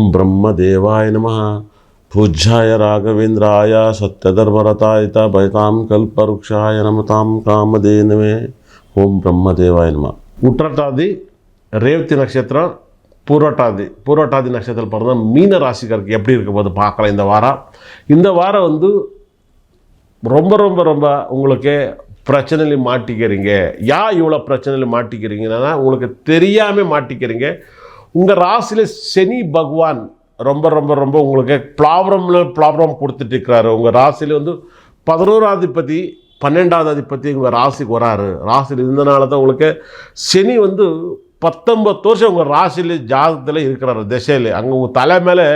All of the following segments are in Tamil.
ஓம் பிரம்ம தேவாய நம பூஜ்யாய ராகவேந்திராய சத்யதர்மரதாய பயதாம் கல்பருக்ஷாய நமதாம் காமதேனுவே ஓம் பிரம்ம தேவாய நம உற்றட்டாதி ரேவதி நட்சத்திரம் பூரோட்டாதி பூரோட்டாதி நட்சத்திரம் பிறந்த மீன ராசிக்காருக்கு எப்படி இருக்க போது பார்க்கலாம் இந்த வாரம். இந்த வாரம் வந்து ரொம்ப ரொம்ப ரொம்ப உங்களுக்கு பிரச்சனையில் மாட்டிக்கிறீங்க. யா இவ்வளோ பிரச்சனையில மாட்டிக்கிறீங்கன்னா உங்களுக்கு தெரியாமல் மாட்டிக்கிறீங்க. உங்கள் ராசியில் சனி பகவான் ரொம்ப ரொம்ப ரொம்ப உங்களுக்கு ப்ராப்ளமில் ப்ராப்ளம் கொடுத்துட்டு இருக்கிறாரு. உங்கள் ராசியில் வந்து பதினோராதிபதி பன்னெண்டாவது அதிபதி உங்கள் ராசிக்கு வராரு. ராசியில் இருந்தனால தான் உங்களுக்கு சனி வந்து பத்தொன்பது வருஷம் உங்கள் ராசியில் ஜாதகத்தில் இருக்கிறாரு திசையில். அங்கே உங்கள் தலை மேலே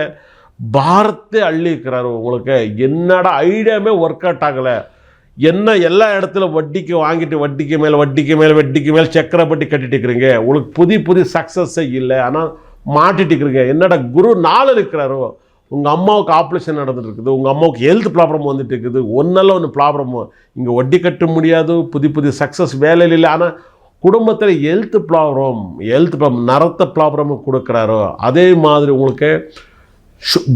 பாரத்தை அள்ளி இருக்கிறாரு. உங்களுக்கு என்னடா ஐடியாவே ஒர்க் அவுட் ஆகலை. என்ன எல்லா இடத்துல வட்டிக்கு வாங்கிட்டு வட்டிக்கு மேலே வட்டிக்கு மேலே வட்டிக்கு மேலே சக்கரை வட்டி கட்டிட்டு இருக்கிறீங்க. உங்களுக்கு புதிய புதிய சக்ஸஸே இல்லை. ஆனால் மாட்டிட்டு இருக்கிறீங்க. என்னடா குரு நாள் இருக்கிறாரோ? உங்கள் அம்மாவுக்கு ஆப்ரேஷன் நடந்துட்டு இருக்குது. உங்கள் அம்மாவுக்கு ஹெல்த் ப்ராப்ளம் வந்துட்டு இருக்குது. ஒன்றெல்லாம் ஒன்று ப்ராப்ளம் இங்கே வட்டி கட்ட முடியாது. புதிய புதிய சக்ஸஸ் வேலையில் இல்லை. ஆனால் குடும்பத்தில் ஹெல்த் ப்ராப்ளம் ஹெல்த் ப்ராப்ளம் நரத்த ப்ராப்ளம் கொடுக்குறாரோ? அதே மாதிரி உங்களுக்கு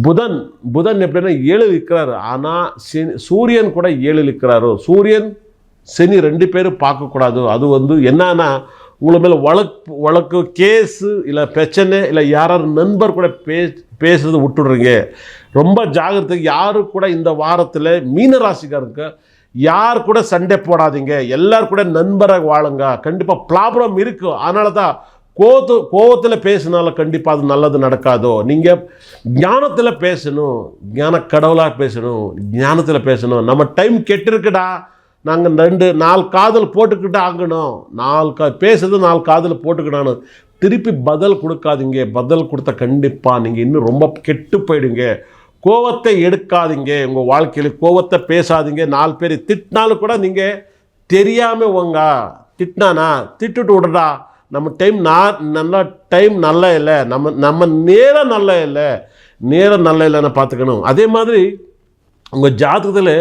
புதன் புதன் எப்படின்னா ஏழு இருக்கிறாரு. ஆனால் சனி சூரியன் கூட ஏழு இருக்கிறாரு. சூரியன் சனி ரெண்டு பேரும் பார்க்கக்கூடாது. அது வந்து என்னன்னா உங்களை மேலே வழக்கு வழக்கு கேஸு இல்லை பிரச்சனை இல்லை யாராவது நண்பர் கூட பே பேசுறது விட்டுடுறீங்க. ரொம்ப ஜாகிரதை யாரு கூட இந்த வாரத்தில் மீன ராசிக்காருக்கு யார் கூட சண்டை போடாதீங்க. எல்லார் கூட நண்பராக வாழுங்க. கண்டிப்பாக ப்ராப்ளம் இருக்கும் அதனால தான் கோத்து கோவத்தில் பேசினால கண்டிப்பாக அது நல்லது நடக்காதோ? நீங்கள் ஞானத்தில் பேசணும் ஞான கடவுளாக பேசணும் ஞானத்தில் பேசணும். நம்ம டைம் கெட்டிருக்குடா. நாங்கள் ரெண்டு நாலு காதல் போட்டுக்கிட்டு ஆகணும். நாலு கா பேசுறது நாலு காதல் போட்டுக்கிட்டானு திருப்பி பதில் கொடுக்காதீங்க. பதில் கொடுத்த கண்டிப்பாக நீங்கள் இன்னும் ரொம்ப கெட்டு போயிடுங்க. கோவத்தை எடுக்காதீங்க. உங்கள் வாழ்க்கையில் கோவத்தை பேசாதீங்க. நாலு பேர் திட்டினாலும் கூட நீங்கள் தெரியாமல் உங்க திட்டினானா திட்டுட்டு விடுறா. நம்ம டைம் நான் நல்லா டைம் நல்லா இல்லை. நம்ம நம்ம நேரம் நல்லா இல்லை. நேரம் நல்லா இல்லைன்னு பார்த்துக்கணும். அதே மாதிரி உங்கள் ஜாதகத்தில்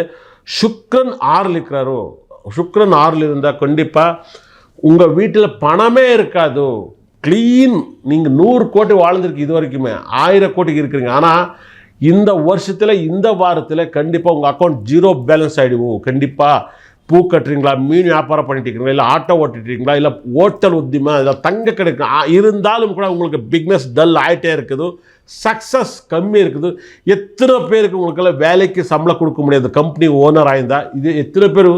சுக்ரன் ஆறில் இருக்கிறாரோ? சுக்ரன் ஆறில் இருந்தால் கண்டிப்பாக உங்கள் வீட்டில் பணமே இருக்காதோ? க்ளீன் நீங்கள் நூறு கோடி வாழ்ந்துருக்கு இது வரைக்குமே. ஆயிரம் கோடிக்கு இருக்கிறீங்க. ஆனால் இந்த வருஷத்தில் இந்த வாரத்தில் கண்டிப்பாக உங்கள் அக்கௌண்ட் ஜீரோ பேலன்ஸ் ஆகிடுவோம் கண்டிப்பாக பூ கட்டுறீங்களா? மீன் வியாபாரம் பண்ணிட்டு இருக்கீங்களா இல்லை ஆட்டோ ஓட்டிட்டு இல்லை ஓட்டல் உத்தியமாக இல்லை தங்க கிடைக்கும் இருந்தாலும் கூட உங்களுக்கு பிக்னஸ் டல் ஆகிட்டே இருக்குது. சக்ஸஸ் கம்மி இருக்குது. எத்தனை பேருக்கு உங்களுக்கெல்லாம் வேலைக்கு சம்பளம் கொடுக்க முடியாது? கம்பெனி ஓனர் ஆயிருந்தா இது எத்தனை பேர்?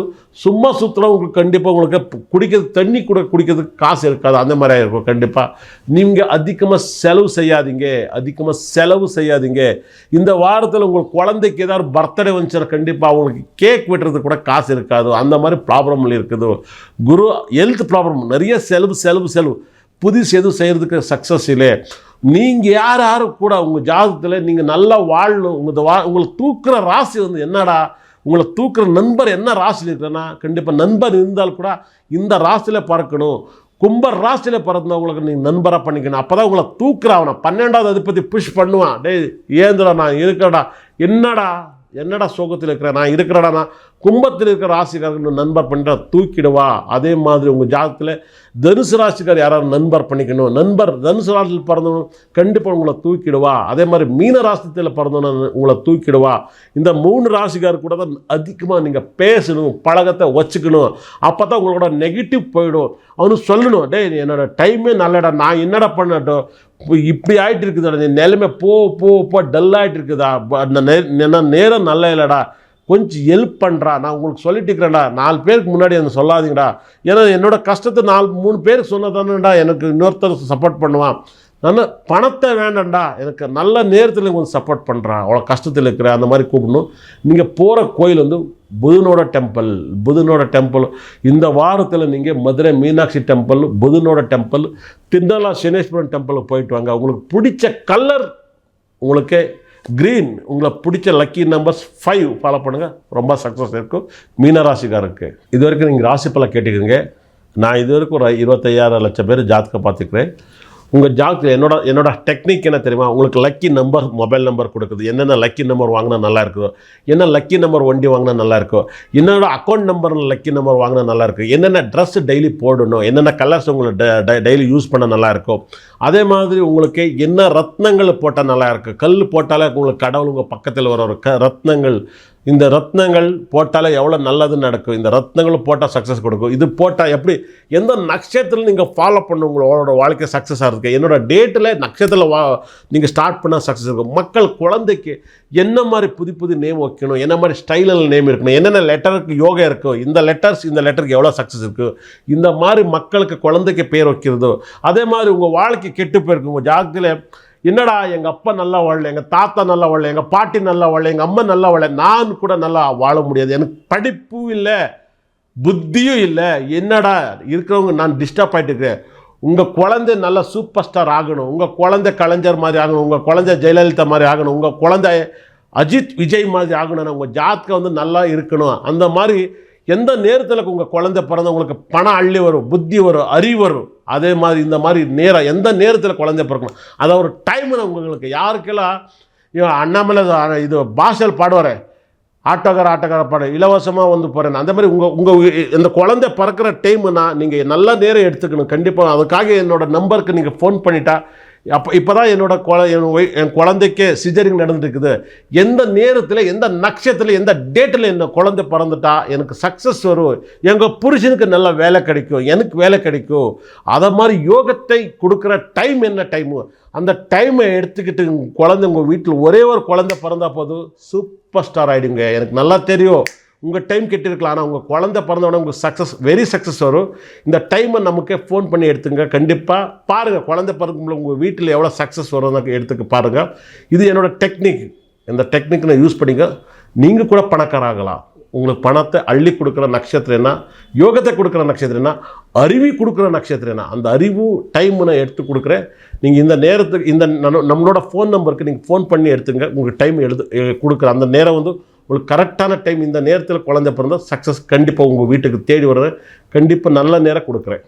சும்மா சுற்றுலாம் உங்களுக்கு கண்டிப்பாக உங்களுக்கு குடிக்கிறது தண்ணி கூட குடிக்கிறதுக்கு காசு இருக்காது. அந்த மாதிரி இருக்கும் கண்டிப்பாக நீங்கள் அதிகமாக செலவு செய்யாதீங்க. அதிகமாக செலவு செய்யாதீங்க. இந்த வாரத்தில் உங்கள் குழந்தைக்கு ஏதாவது பர்த்டே வந்துச்சுன்னா கண்டிப்பாக அவங்களுக்கு கேக் வெட்டுறதுக்கு கூட காசு இருக்காது. அந்த மாதிரி ப்ராப்ளம் இருக்குது. குரு ஹெல்த் ப்ராப்ளம் நிறைய செலவு செலவு செலவு. புதுசு எதுவும் செய்கிறதுக்கு சக்ஸஸ் இல்லை. நீங்கள் யார் யாரும் கூட உங்கள் ஜாதகத்தில் நீங்கள் நல்லா வாழணும். உங்கள் வா உங்களை தூக்குற ராசி வந்து என்னடா? உங்களை தூக்குற நண்பர் என்ன ராசியில் இருக்கிறேன்னா கண்டிப்பாக நண்பர் இருந்தால் கூட இந்த ராசியில் பறக்கணும். கும்ப ராசியில் பிறந்தவங்களுக்கு நீங்கள் நண்பராக பண்ணிக்கணும். அப்போ தான் உங்களை தூக்குற அவனை. பன்னெண்டாவது அதிபதி புஷ் பண்ணுவான். டேய் ஏந்திரா நான் இருக்கிறடா என்னடா? என்னடா சோகத்தில் இருக்கிற நான் இருக்கிறடா நான் கும்பத்தில் இருக்கிற ராசிக்காரர்கள் நண்பர் பண்ணிட்டா தூக்கிடுவா. அதே மாதிரி உங்கள் ஜாதகத்தில் தனுசு ராசிக்கார் யாராவது நண்பர் பண்ணிக்கணும். நண்பர் தனுசு ராசியில் பிறந்தவங்க கண்டிப்பாக உங்களை தூக்கிடுவா. அதே மாதிரி மீன ராசித்தில் பிறந்தவன உங்களை தூக்கிடுவா. இந்த மூணு ராசிக்கார் கூட தான் அதிகமாக நீங்கள் பேசணும் பழகத்தை வச்சுக்கணும். அப்போ தான் உங்களோட நெகட்டிவ் போயிடும். அவனு சொல்லணும் டேய் நீ என்னோட டைமே நல்லடா நான் என்னடா பண்ணட்டும்? இப்படி ஆகிட்டு இருக்குதுடா நீ நிலைமை போ போ போ டல் ஆகிட்டு இருக்குதா? நே- நேரம் நல்லா இல்லைடா. கொஞ்சம் ஹெல்ப் பண்ணுறா நான் உங்களுக்கு சொல்லிட்டு இருக்கிறேன்டா. நாலு பேருக்கு முன்னாடி அதை சொல்லாதீங்கடா. ஏன்னா என்னோட கஷ்டத்தை நாலு மூணு பேருக்கு சொன்னதானடா எனக்கு இன்னொருத்தர் சப்போர்ட் பண்ணுவான். நான் பணத்தை வேண்டாம்டா. எனக்கு நல்ல நேரத்தில் கொஞ்சம் சப்போர்ட் பண்ணுறான் அவ்வளோ கஷ்டத்தில் இருக்கிற அந்த மாதிரி கூப்பிடணும். நீங்கள் போகிற கோயில் வந்து புதனோட டெம்பிள் புதனோட டெம்பிள் இந்த வாரத்தில் நீங்கள் மதுரை மீனாட்சி டெம்பிள் புதனோட டெம்பிள் திண்டலா சனேஸ்வரன் டெம்பிளுக்கு போயிட்டு வாங்க. உங்களுக்கு பிடிச்ச கலர் உங்களுக்கு க்ரீன் உங்களை பிடிச்ச லக்கி நம்பர்ஸ் ஃபைவ் ஃபாலோ பண்ணுங்கள் ரொம்ப சக்ஸஸ் இருக்கும். மீனராசிக்காரருக்கு இது வரைக்கும் நீங்கள் ராசி பலன் கேட்டுக்கிறீங்க. நான் இது வரைக்கும் ஒரு இருபத்தையாயிரம் லட்சம் பேர் ஜாதகம் பார்த்துக்கிறேன் உங்கள் ஜாதகத்தில் என்னோட என்னோட டெக்னிக் என்ன தெரியுமா? உங்களுக்கு லக்கி நம்பர் மொபைல் நம்பர் கொடுக்குது. என்னென்ன லக்கி நம்பர் வாங்கினா நல்லா என்ன லக்கி நம்பர் வண்டி வாங்கினா நல்லா என்னோட அக்கௌண்ட் நம்பர் லக்கி நம்பர் வாங்கினா நல்லா இருக்கும் என்னென்ன ட்ரெஸ் டெய்லி போடணும் என்னென்ன கலர்ஸ் உங்களுக்கு டெய்லி யூஸ் பண்ண நல்லா இருக்கும் அதே மாதிரி உங்களுக்கு என்ன ரத்னங்கள் போட்டால் நல்லா கல் போட்டாலே உங்களுக்கு கடவுள் உங்கள் பக்கத்தில் வர ஒரு க ரத்னங்கள் இந்த ரத்னங்கள் போட்டாலே எவ்வளோ நல்லது நடக்கும். இந்த ரத்னங்களும் போட்டால் சக்ஸஸ் கொடுக்கும். இது போட்டால் எப்படி? எந்த நட்சத்திரம் நீங்கள் ஃபாலோ பண்ண உங்களோட வாழ்க்கை சக்ஸஸ் ஆகிறதுக்கு என்னோட டேட்டில் நட்சத்திரத்தில் வா நீங்கள் ஸ்டார்ட் பண்ணால் சக்ஸஸ் இருக்கும். மக்கள் குழந்தைக்கு என்ன மாதிரி புது புது நேம் வைக்கணும் என்ன மாதிரி ஸ்டைலில் நேம் இருக்கணும் என்னென்ன லெட்டருக்கு யோகா இருக்கும் இந்த லெட்டர்ஸ் இந்த லெட்டருக்கு எவ்வளோ சக்ஸஸ் இருக்குது இந்த மாதிரி மக்களுக்கு குழந்தைக்கு பேர் வைக்கிறதோ அதே மாதிரி உங்கள் வாழ்க்கை கெட்டு போயிருக்கு உங்கள் ஜாகத்தில் என்னடா எங்கள் அப்பா நல்லா வாழல எங்கள் தாத்தா நல்லா வாழல எங்கள் பாட்டி நல்லா வாழல எங்கள் அம்மா நல்லா வாழல நான் கூட நல்லா வாழ முடியாது. எனக்கு படிப்பும் இல்லை புத்தியும் இல்லை. என்னடா இருக்கிறவங்க நான் டிஸ்டர்ப் ஆகிட்டு இருக்கிறேன் உங்கள் குழந்தை நல்ல சூப்பர் ஸ்டார் ஆகணும். உங்கள் குழந்தை கலைஞர் மாதிரி ஆகணும். உங்கள் குழந்தை ஜெயலலிதா மாதிரி ஆகணும். உங்கள் குழந்தை அஜித் விஜய் மாதிரி ஆகணும். உங்கள் ஜாத்கா வந்து நல்லா இருக்கணும். அந்த மாதிரி எந்த நேரத்தில் உங்கள் குழந்தை பிறந்த உங்களுக்கு பணம் அள்ளி வரும் புத்தி வரும் அறிவு வரும்? அதே மாதிரி இந்த மாதிரி நேரம் எந்த நேரத்தில் குழந்தை பிறக்கணும்? அதை ஒரு டைமில் உங்களுக்கு. யாருக்கெல்லாம் இவன் அண்ணாமலை இது பாஷல் பாடுவார். ஆட்டோக்கார ஆட்டோக்கார பாடு இலவசமாக வந்து போகிறேன் அந்த மாதிரி உங்கள் உங்கள் இந்த குழந்தை பிறக்கிற டைம்னா நீங்கள் நல்ல நேரம் எடுத்துக்கணும். கண்டிப்பாக அதுக்காக என்னோடய நம்பருக்கு நீங்கள் ஃபோன் பண்ணிட்டா அப்போ இப்போ தான் என்னோட குழ என் என் குழந்தைக்கு சிஜரிங் நடந்துருக்குது எந்த நேரத்தில் எந்த நட்சத்திரத்தில் எந்த டேட்டில் என்ன குழந்தை பிறந்துட்டா எனக்கு சக்ஸஸ் வரும். எங்கள் புருஷனுக்கு நல்ல வேலை கிடைக்கும். எனக்கு வேலை கிடைக்கும். அதை மாதிரி யோகத்தை கொடுக்குற டைம் என்ன டைமு அந்த டைமை எடுத்துக்கிட்டு குழந்தை உங்கள் வீட்டில் ஒரே ஒரு குழந்தை பிறந்தா போதும். சூப்பர் ஸ்டார் ஆகிடுங்க எனக்கு நல்லா தெரியும். உங்கள் டைம் கெட்டிருக்கலாம். ஆனால் உங்கள் குழந்தை பிறந்தவொடனே உங்களுக்கு சக்ஸஸ் வெரி சக்ஸஸ் வரும். இந்த டைமை நமக்கே ஃபோன் பண்ணி எடுத்துங்க. கண்டிப்பாக பாருங்கள் குழந்தை பிறக்கும்போது உங்கள் வீட்டில் எவ்வளோ சக்ஸஸ் வரும்னு எடுத்துக்க பாருங்கள் இது என்னோடய டெக்னிக் இந்த டெக்னிக் நான் யூஸ் பண்ணிங்க. நீங்கள் கூட பணக்காராகலாம் உங்களுக்கு பணத்தை அள்ளி கொடுக்குற நட்சத்திரம் என்ன? யோகத்தை கொடுக்குற நட்சத்திரம் என்ன? அறிவி கொடுக்குற நட்சத்திரம் என்ன? அந்த அறிவு டைம் நான் எடுத்து கொடுக்குறேன். நீங்கள் இந்த நேரத்துக்கு இந்த நம்மளோட ஃபோன் நம்பருக்கு நீங்கள் ஃபோன் பண்ணி எடுத்துங்க. உங்களுக்கு டைம் எழுது கொடுக்குற அந்த நேரம் வந்து உங்களுக்கு கரெக்டான டைம் இந்த நேரத்தில் குழந்தை பிறந்தால் சக்ஸஸ் கண்டிப்பாக உங்கள் வீட்டுக்கு தேடி வர்றேன் கண்டிப்பாக நல்ல நேரம் கொடுக்குறேன்.